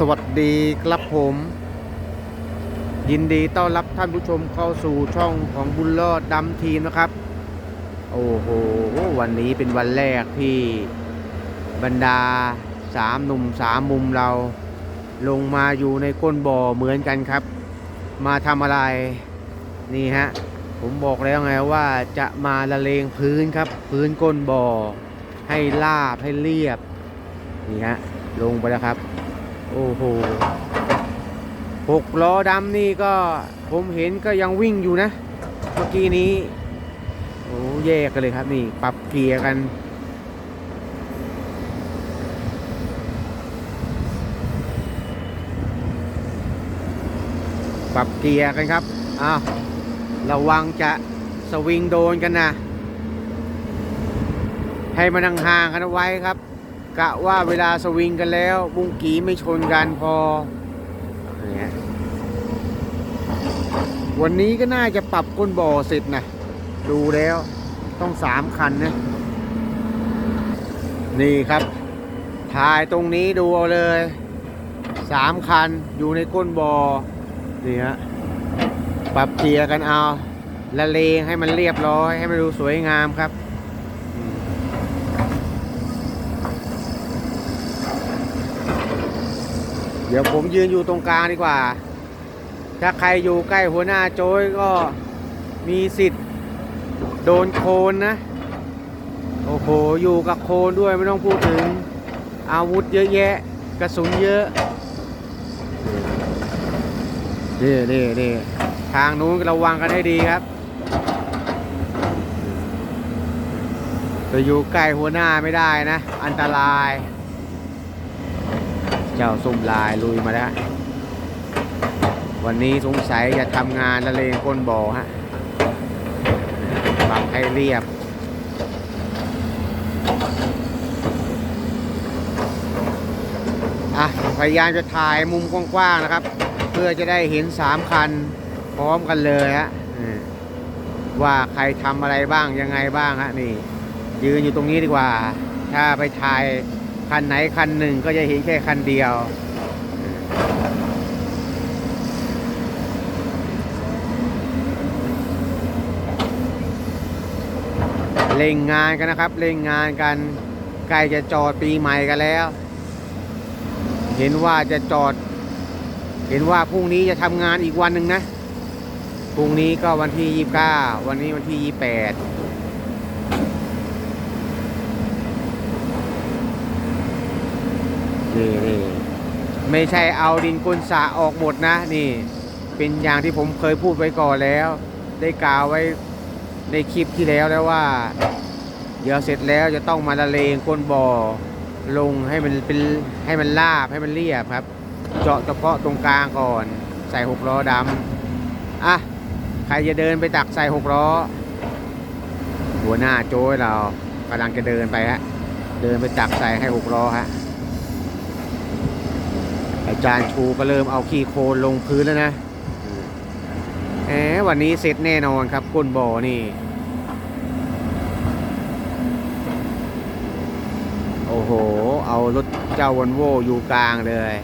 สวัสดีครับผม ยินดีต้อนรับท่านผู้ชมเข้าสู่ช่องของบุญรอดดำทีมนะครับ โอ้โห วันนี้เป็นวันแรกที่บรรดาสามหนุ่มสามมุมเรา ลงมาอยู่ในก้นบ่อเหมือนกันครับ มาทำอะไรนี่ฮะ ผมบอกแล้วไงว่าจะมาละเลงพื้นครับ พื้นก้นบ่อ ให้ลาบให้เรียบนี่ฮะลงไปแล้วครับ โอ้โหหกล้อดำนี่ก็ผมเห็นก็ยังวิ่งอยู่นะ เมื่อกี้นี้ โอ้แยกกันเลยครับนี่ ปรับเกียร์กันปรับเกียร์กันครับ อ้าว ระวังจะสวิงโดนกันนะ ให้มันห่างๆกันเอาไว้ครับ กะว่าเวลาสวิงกันแล้ว บุ้งกีไม่ชนกันพอเนี่ยวันนี้ก็น่าจะปรับก้นบ่อเสร็จนะดูแล้วต้องสามคันนะ นี่ครับ ถ่ายตรงนี้ดูเอาเลยสามคันอยู่ในก้นบ่อนี่ฮะปรับเกียร์กันเอาละเลงให้มันเรียบร้อยให้มันดูสวยงามครับอืม เดี๋ยวผมยืนอยู่ตรงกลางดีกว่า ถ้าใครอยู่ใกล้หัวหน้าโจ้ยก็มีสิทธิ์โดนโคนนะ โอ้โห อยู่กับโคนด้วยไม่ต้องพูดถึง อาวุธเยอะแยะ กระสุนเยอะนี่นี่นี่ทางนู้นระวังกันให้ดีครับจะอยู่ใกล้หัวหน้าไม่ได้นะ อันตราย เจ้าส้มลายลุยมาแล้ววันนี้สงสัยจะทำงานละเลงก้นบ่อฮะปรับให้เรียบ อะ พยายามจะถ่ายมุมกว้างๆนะครับ เพื่อจะได้เห็นสามคันพร้อมกันเลยฮะว่าใครทำอะไรบ้างยังไงบ้างฮะนี่ ยืนอยู่ตรงนี้ดีกว่า ถ้าไปถ่าย คันไหนคันหนึ่งก็จะเห็นแค่คันเดียว เล่งงานกันนะครับ เล่งงานกันใกล้จะจอดปีใหม่กันแล้ว เห็นว่าจะจอด เห็นว่าพรุ่งนี้จะทำงานอีกวันหนึ่งนะพรุ่งนี้ก็วันที่ยี่บเก้าวันนี้วันที่ยี่แปด นี่นี่ไม่ใช่เอาดินกุนสะออกหมดนะ นี่ เป็นอย่างที่ผมเคยพูดไว้ก่อนแล้ว ได้กล่าวไว้ในคลิปที่แล้วแล้วว่า เดี๋ยวเสร็จแล้วจะต้องมาละเลงก้นบ่อลงให้มันเป็นให้มันลาบให้มันเรียบครับ เจาะเฉพาะตรงกลางก่อน ใส่หกล้อดำอะใครจะเดินไปตักใส่หกล้อ หัวหน้าโจ้ยเรากำลังจะเดินไปฮะเดินไปตักใส่ให้หกล้อฮะ อาจารย์ชูก็เริ่มเอาขี้โคลนลงพื้นแล้วนะแหมวันนี้เสร็จแน่นอนครับก้นบ่อนี่ โอ้โห เอารถเจ้าวันโวอยู่กลางเลย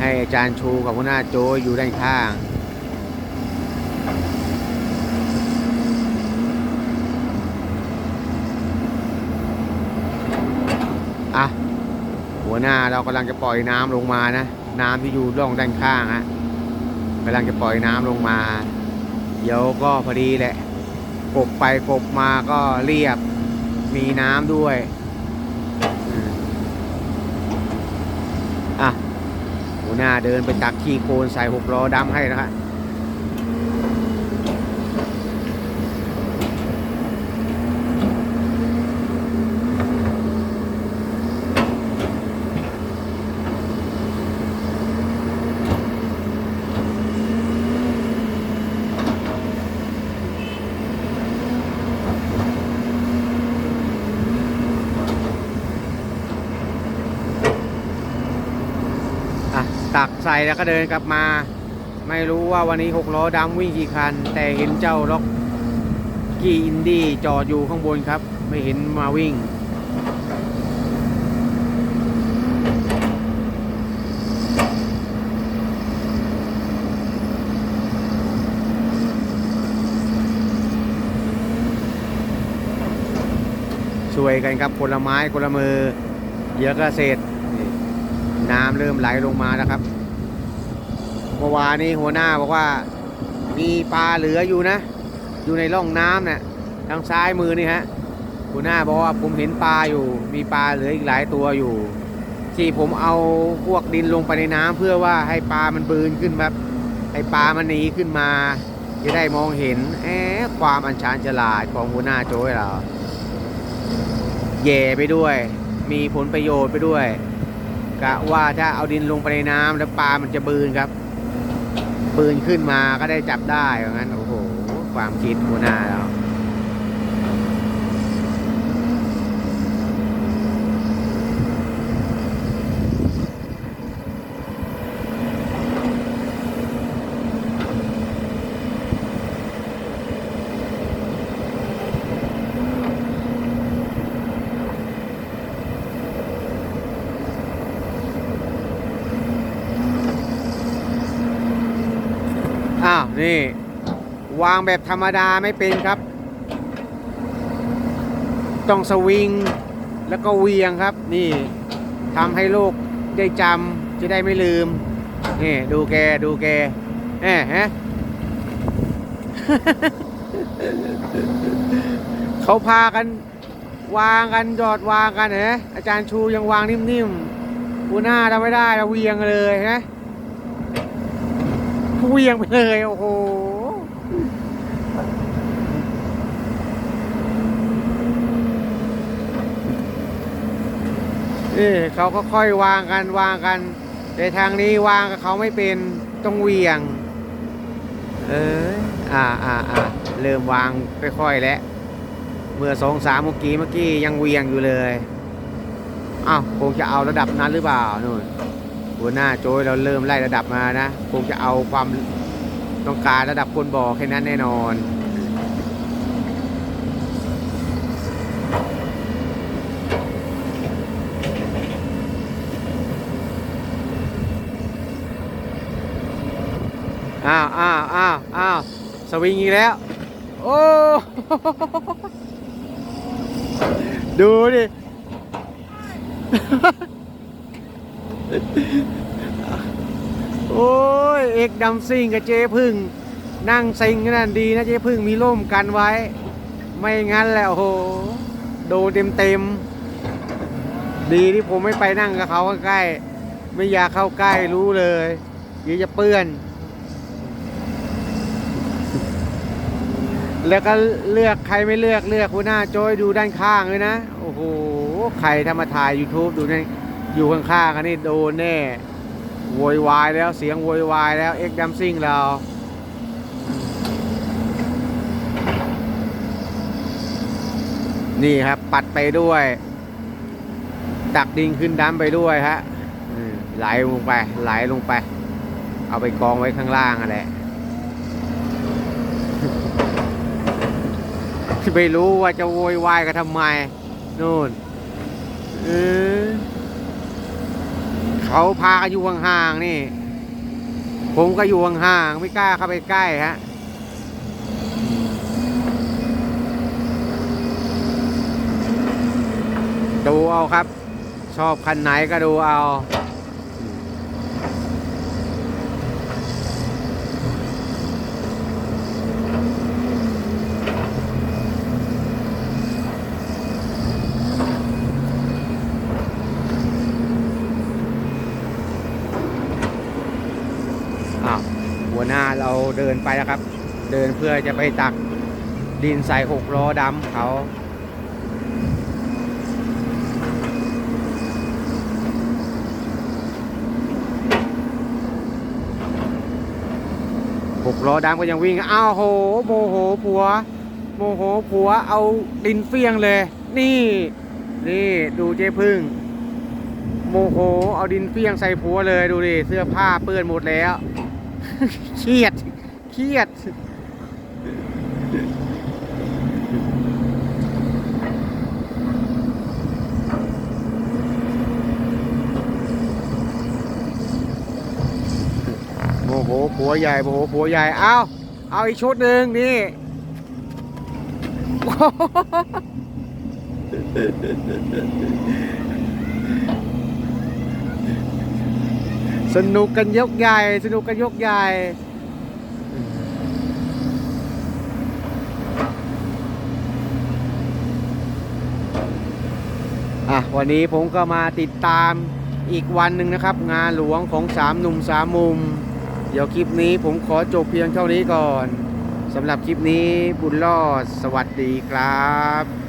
ให้อาจารย์ชูกับหัวหน้าโจอยู่ด้านข้าง หัวหน้าเรากำลังจะปล่อยน้ำลงมานะ น้ำที่อยู่ร่องด้านข้างฮะกำลังจะปล่อยน้ำลงมา เดี๋ยวก็พอดีแหละ กบไปกบมาก็เรียบ มีน้ำด้วย อะ หัวหน้าเดินไปตักขี้โคลนใส่หกล้อดำให้นะฮะ ตักใส่แล้วก็เดินกลับมา ไม่รู้ว่าวันนี้หกล้อดำวิ่งกี่คัน แต่เห็นเจ้าล็อกกีอินดี้จอดอยู่ข้างบนครับ ไม่เห็นมาวิ่ง ช่วยกันครับผลไม้กละมือเยอะก็เสร็จ น้ำเริ่มไหลลงมาแล้วครับเมื่อวานนี้หัวหน้าบอกว่า มีปลาเหลืออยู่นะ อยู่ในร่องน้ำเนี่ยทางซ้ายมือนี่ฮะหัวหน้าบอกว่าผมเห็นปลาอยู่ มีปลาเหลืออีกหลายตัวอยู่ ที่ผมเอาพวกดินลงไปในน้ำเพื่อว่าให้ปลามันบืนขึ้นแบบให้ปลามันหนีขึ้นมาจะได้มองเห็นแอะความอัญชานฉลาดของหัวหน้าโจ้เราแย่ไปด้วย มีผลประโยชน์ไปด้วย กะว่าถ้าเอาดินลงไปในน้ำแล้วปลามันจะบืนครับปืนขึ้นมาก็ได้จับได้อย่างนั้นโอ้โห ความคิดหัวหน้าเรา อ้าว นี่ วางแบบธรรมดาไม่เป็นครับ ต้องสวิง แล้วก็เวียงครับ นี่ทำให้ลูกได้จำจะได้ไม่ลืม นี่ดูแกดูแกแหมฮะเขาพากันวางกันจอดวางกันเหรออาจารย์ชูยังวางนิ่มๆหัวหน้าทำไม่ได้เราเวียงเลยฮะ เวียงไปเลยโอ้โหนี่เขาก็ค่อยวางกันวางกัน แต่ทางนี้วางกับเขาไม่เป็นต้องเวียง เอออ่าอ่าอ่าเริ่มวางค่อยๆแล้ว เมื่อสองสามเมื่อกี้เมื่อกี้ยังเวียงอยู่เลยอ้าวคงจะเอาระดับนั้นหรือเปล่านู่น หัวหน้าโจ้ยเราเริ่มไล่ระดับมานะคงจะเอาความต้องการระดับคนบ่อแค่นั้นแน่นอนอ้าวอ้าวอ้าวอ้าวสวิงอีกแล้ว โอ้ดูดิ โอ้ย เอกดำซิ่งกับเจ๊พึ่ง นั่งซิงนั่นดีนะเจ๊พึ่งมีร่มกันไว้ ไม่งั้นแหละโอ้โหโดเต็มเต็มดีที่ผมไม่ไปนั่งกับเขาใกล้ ไม่อยากเข้าใกล้รู้เลยเดี๋ยวจะเปื้อน แล้วก็เลือกใครไม่เลือกเลือกหัวหน้าโจยดูด้านข้างเลยนะ โอ้โห ใครถ้ามาถ่าย YouTube ดูนี่ อยู่ข้างๆกันนี่โดนแน่โวยวายแล้วเสียงโวยวายแล้วเอ็กดัมซิ่งเรานี่ครับ ปัดไปด้วย ตักดินขึ้นดัมไปด้วยฮะไหลลงไป ไหลลงไป เอาไปกองไว้ข้างล่างอะไรไม่รู้ว่าจะโวยวายกันทำไมนู่นเออ เขาพากันอยู่ห่างๆนี่ ผมก็อยู่ห่างๆไม่กล้าเข้าไปใกล้ฮะดูเอาครับ ชอบคันไหนก็ดูเอา อ้าวหัวหน้า เราเดินไปแล้วครับ เดินเพื่อจะไปตักดินใส่หกล้อดำเขาหกล้อดำก็ยังวิ่ง อ้าวโหโมโหผัว โมโหผัวเอาดินเฟียงเลย นี่ นี่ดูเจ๊พึ่ง โมโหเอาดินเฟียงใส่ผัวเลยดูดิ เสื้อผ้าเปื้อนหมดแล้ว เครียด เครียดโมโหผัวใหญ่โมโหผัวใหญ่ เอาเอาอีกชุดหนึ่งนี่ สนุกกันยกใหญ่ สนุกกันยกใหญ่อะวันนี้ผมก็มาติดตามอีกวันหนึ่งนะครับ งานหลวงของสามหนุ่มสามมุม เดี๋ยวคลิปนี้ผมขอจบเพียงเท่านี้ก่อนสำหรับคลิปนี้บุญรอด สวัสดีครับ